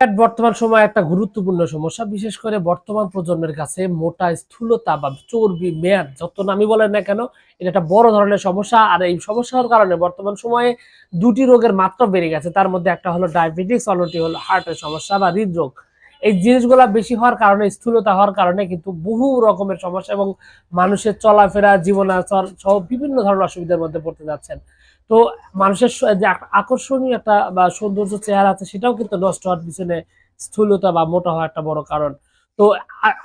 Fat বর্তমান সময়ে একটা গুরুত্বপূর্ণ সমস্যা, বিশেষ করে বর্তমান প্রজন্মের কাছে মোটা, স্থূলতা বা চর্বি, মেয়াদ যত নামি বলেন না কেন, এটা একটা বড় ধরনের সমস্যা। আর এই সমস্যার কারণে বর্তমান সময়ে দুটি রোগের মাত্রা বেড়ে গেছে। তার মধ্যে একটা হলো ডায়াবেটিস, অন্যটি হলো হার্টের সমস্যা বা হৃদরোগ। এই জিনিসগুলা বেশি হওয়ার কারণে, স্থূলতা হওয়ার কারণে কিন্তু বহু রকমের সমস্যা এবং মানুষের চলাফেরা জীবনাচর সহ বিভিন্ন ধরনের অসুবিধার মধ্যে পড়তে যাচ্ছেন। তো মানুষের আকর্ষণীয় একটা, বা সৌন্দর্য চেহারা আছে, সেটাও কিন্তু নষ্ট হওয়ার পিছনে স্থূলতা বা মোটা হওয়া একটা বড় কারণ। তো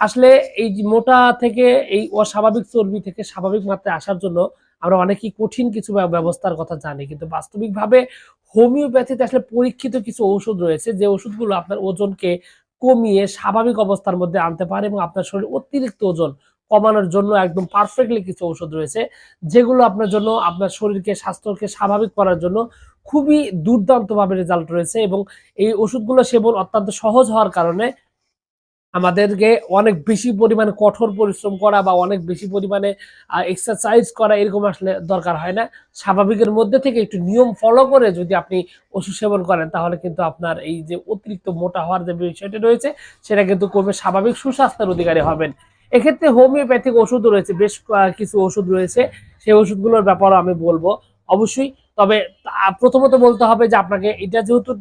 আসলে এই মোটা থেকে, এই অস্বাভাবিক চর্বি থেকে স্বাভাবিক মাত্রায় আসার জন্য আমরা অনেকেই কঠিন কিছু ব্যবস্থার কথা জানি। কিন্তু বাস্তবিকভাবে হোমিওপ্যাথিতে আসলে পরীক্ষিত কিছু ওষুধ রয়েছে, যে ওষুধগুলো আপনার ওজনকে কমিয়ে স্বাভাবিক অবস্থার মধ্যে আনতে পারে এবং আপনার শরীর অতিরিক্ত ওজন কমানোর জন্য একদম পারফেক্টলি কিছু ওষুধ রয়েছে, যেগুলো আপনার জন্য আপনার শরীরকে, স্বাস্থ্যকে স্বাভাবিক করার জন্য খুবই দুর্দান্তভাবে রেজাল্ট রয়েছে এবং এই ওষুধগুলো সেবন অত্যন্ত সহজ হওয়ার কারণে আমাদেরকে অনেক বেশি পরিমাণে কঠোর পরিশ্রম করা বা অনেক বেশি পরিমাণে এক্সারসাইজ করা এরকম আসলে দরকার হয় না। স্বাভাবিকের মধ্যে থেকে একটু নিয়ম ফলো করে যদি আপনি ওষুধ সেবন করেন, তাহলে কিন্তু আপনার এই যে অতিরিক্ত মোটা হওয়ার যে বিষয়টি রয়েছে, সেটা কিন্তু কমে স্বাভাবিক সুস্বাস্থ্যের অধিকারী হবেন। এক্ষেত্রে হোমিওপ্যাথিক ওষুধ রয়েছে, বেশ কিছু ওষুধ রয়েছে। সেই ওষুধগুলোর ব্যাপারও আমি বলব। অবশ্যই তবে প্রথমত বলতে হবে যে আপনাকে এটা যেহেতু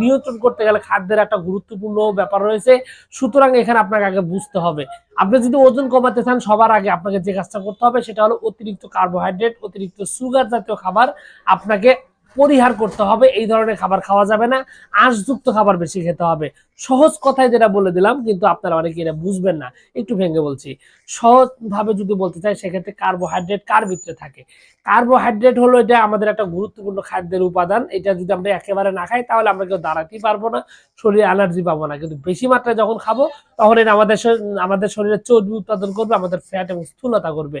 নিয়ন্ত্রণ করতে গেলে খাদ্যের একটা গুরুত্বপূর্ণ ব্যাপার রয়েছে। সুতরাং এখানে আপনাকে আগে বুঝতে হবে। আপনি যদি ওজন কমাতে চান, সবার আগে আপনাকে যে কাজটা করতে হবে সেটা হলো অতিরিক্ত কার্বোহাইড্রেট অতিরিক্ত সুগার জাতীয় খাবার আপনাকে পরিহার করতে হবে, এই ধরনের খাবার খাওয়া যাবে না, আঁশযুক্ত খাবার বেশি খেতে হবে। সহজ কথায় যেটা বলে দিলাম, কিন্তু আপনারা অনেকে এটা বুঝবেন না, একটু ভেঙে বলছি। সহজ ভাবে যদি বলতে চাই, সেক্ষেত্রে কার্বোহাইড্রেট কার ভিতরে থাকে? কার্বোহাইড্রেট হলো এটা আমাদের একটা গুরুত্বপূর্ণ খাদ্যের উপাদান, এটা যদি আমরা একেবারে না খাই, তাহলে আমরা কেউ দাঁড়াতেই পারব না, শরীরে অ্যালার্জি পাবো না। কিন্তু বেশি মাত্রায় যখন খাব, তখন এটা আমাদের আমাদের শরীরে চর্বি উৎপাদন করবে, আমাদের ফ্যাট এবং স্থূলতা করবে।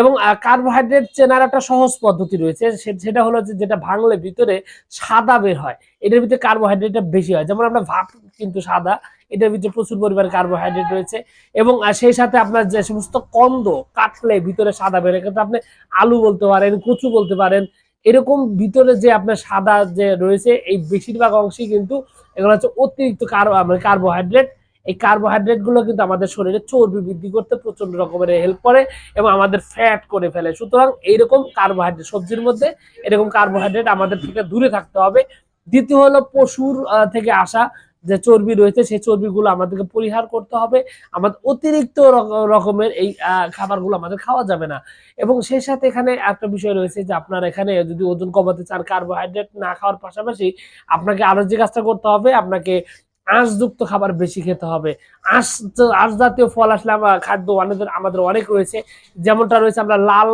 এবং কার্বোহাইড্রেট চেনার একটা সহজ পদ্ধতি রয়েছে সেটা হলো যেটা ভাঙলে ভিতরে সাদা বের হয়। এটার ভিতরে কার্বোহাইড্রেটটা বেশি হয়। যেমন আমরা ভাত কিন্তু সাদা, এটার ভিতরে প্রচুর পরিমাণে কার্বোহাইড্রেট রয়েছে এবং সেই সাথে আপনার যে সমস্ত কন্দ কাটলে ভিতরে সাদা বের হয়। কিন্তু আপনি আলু বলতে পারেন, কচু বলতে পারেন, এরকম ভিতরে যে আপনার সাদা যে রয়েছে, এই বেশিরভাগ অংশই কিন্তু এগুলো হচ্ছে অতিরিক্ত মানে কার্বোহাইড্রেট এই কার্বোহাইড্রেটগুলো কিন্তু আমাদের শরীরে চর্বি বৃদ্ধি করতে প্রচণ্ড রকমের হেল্প করে এবং আমাদের ফ্যাট করে ফেলে। সুতরাং এইরকম কার্বোহাইড্রেট সবজির মধ্যে এরকম কার্বোহাইড্রেট আমাদের থেকে দূরে থাকতে হবে। দ্বিতীয় হলো পশুর থেকে আসা যে চর্বি রয়েছে, সেই চর্বিগুলো আমাদেরকে পরিহার করতে হবে। আমাদের অতিরিক্ত রকমের এই খাবারগুলো আমাদের খাওয়া যাবে না। এবং সেই সাথে এখানে একটা বিষয় রয়েছে যে আপনার এখানে যদি ওজন কমাতে চান কার্বোহাইড্রেট না খাওয়ার পাশাপাশি আপনাকে আরও যে কাজটা করতে হবে, আপনাকে আঁশযুক্ত খাবার বেশি খেতে হবে। আঁশ আঁশ জাতীয় ফল আসলে আমরা খাদ্য আমাদের আমাদের অনেক রয়েছে। যেমনটা রয়েছে আমরা লাল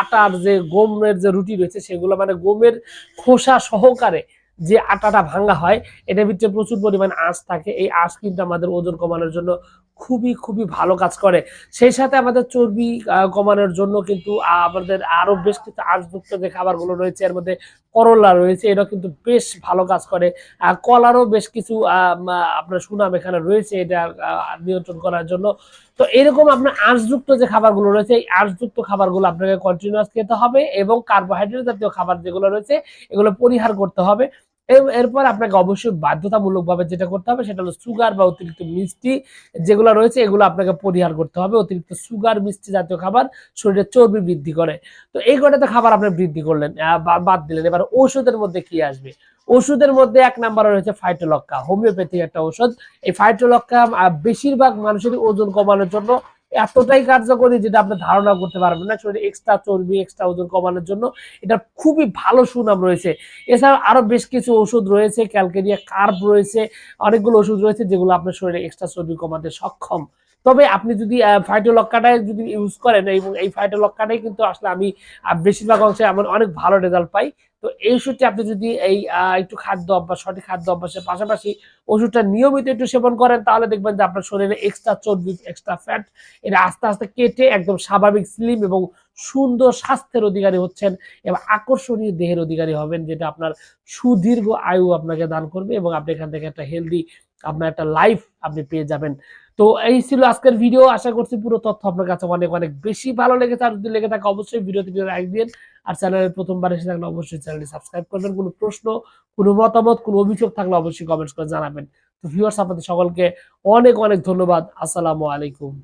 আটার যে গমের যে রুটি রয়েছে, সেগুলো মানে গমের খোসা সহকারে যে আটাটা ভাঙ্গা হয়, এটার ভিতরে প্রচুর পরিমাণ আঁশ থাকে। এই আঁশ কিন্তু আমাদের ওজন কমানোর জন্য খুবই খুবই ভালো কাজ করে। সেই সাথে আমাদের চর্বি কমানোর জন্য কিন্তু আমাদের আরও বেশ কিছু আঁশযুক্ত যে খাবারগুলো রয়েছে, এর মধ্যে করলা রয়েছে এটা কিন্তু বেশ ভালো কাজ করে। কলারও বেশ কিছু আপনার সুনাম এখানে রয়েছে এটা নিয়ন্ত্রণ করার জন্য। তো এরকম আপনার আঁশযুক্ত যে খাবারগুলো রয়েছে, এই আঁশযুক্ত খাবারগুলো আপনাকে কন্টিনিউয়াস খেতে হবে এবং কার্বোহাইড্রেট জাতীয় খাবার যেগুলো রয়েছে, এগুলো পরিহার করতে হবে। এরপর আপনাকে অবশ্যই বাধ্যতামূলক ভাবে যেটা করতে হবে সেটা হলো সুগার বা অতিরিক্ত মিষ্টি যেগুলো রয়েছে, এগুলো আপনাকে পরিহার করতে হবে। অতিরিক্ত সুগার মিষ্টি জাতীয় খাবার শরীরে চর্বি বৃদ্ধি করে। তো এই কটাতে খাবার আপনি বৃদ্ধি করলেন? বাদ দিলেন। এবার ঔষধের মধ্যে কি আসবে? ওষুধের মধ্যে এক নাম্বারে রয়েছে ফাইটোলক্কা হোমিওপ্যাথিক একটা ওষুধ এই ফাইটোলক্কা বেশিরভাগ মানুষেরই ওজন কমানোর জন্য এতটাই কার্যকরী যেটা আপনি ধারণা করতে পারবেন না। শরীরে এক্সট্রা চর্বি এক্সট্রা ওজন কমানোর জন্য এটা খুবই ভালো সুনাম রয়েছে। এছাড়া আরও বেশ কিছু ওষুধ রয়েছে, ক্যালকেরিয়া কার্ভ রয়েছে, অনেকগুলো ওষুধ রয়েছে যেগুলো আপনার শরীরে এক্সট্রা চর্বি কমাতে সক্ষম। তবে আপনি যদি ফাইটোলক্কাটাই যদি ইউজ করেন, এবং এই ফাইটোলক্কাটাই কিন্তু আসলে আমি বেশিরভাগ অংশে আমার অনেক ভালো রেজাল্ট পাই। তো এই ওষুধটি আপনি যদি এই একটু খাদ্য অভ্যাস, সঠিক খাদ্য অভ্যাসের পাশাপাশি ওষুধটা নিয়মিত একটু সেবন করেন, তাহলে দেখবেন যে আপনার শরীরে এক্সট্রা চর্বি এক্সট্রা ফ্যাট এটা আস্তে আস্তে কেটে একদম স্বাভাবিক স্লিম এবং সুন্দর স্বাস্থ্যের অধিকারী হচ্ছেন এবং আকর্ষণীয় দেহের অধিকারী হবেন, যেটা আপনার সুদীর্ঘ আয়ু আপনাকে দান করবে এবং আপনি এখান থেকে একটা হেলদি আপনার একটা লাইফ আপনি পেয়ে যাবেন। তো এই ছিল আজকের ভিডিও আশা করছি পুরো তথ্য আপনার কাছে অনেক অনেক বেশি ভালো লেগেছে। আর যদি লেগে থাকে, অবশ্যই ভিডিওতে লাইক দিন। আর চ্যানেলের প্রথমবার এসে থাকলে অবশ্যই চ্যানেলটি সাবস্ক্রাইব করবেন। কোনো প্রশ্ন, কোনো মতামত, কোনো অভিযোগ থাকলে অবশ্যই কমেন্টস করে জানাবেন। তো ভিউয়ার্স আপনাদের সকলকে অনেক অনেক ধন্যবাদ। আসসালামু আলাইকুম।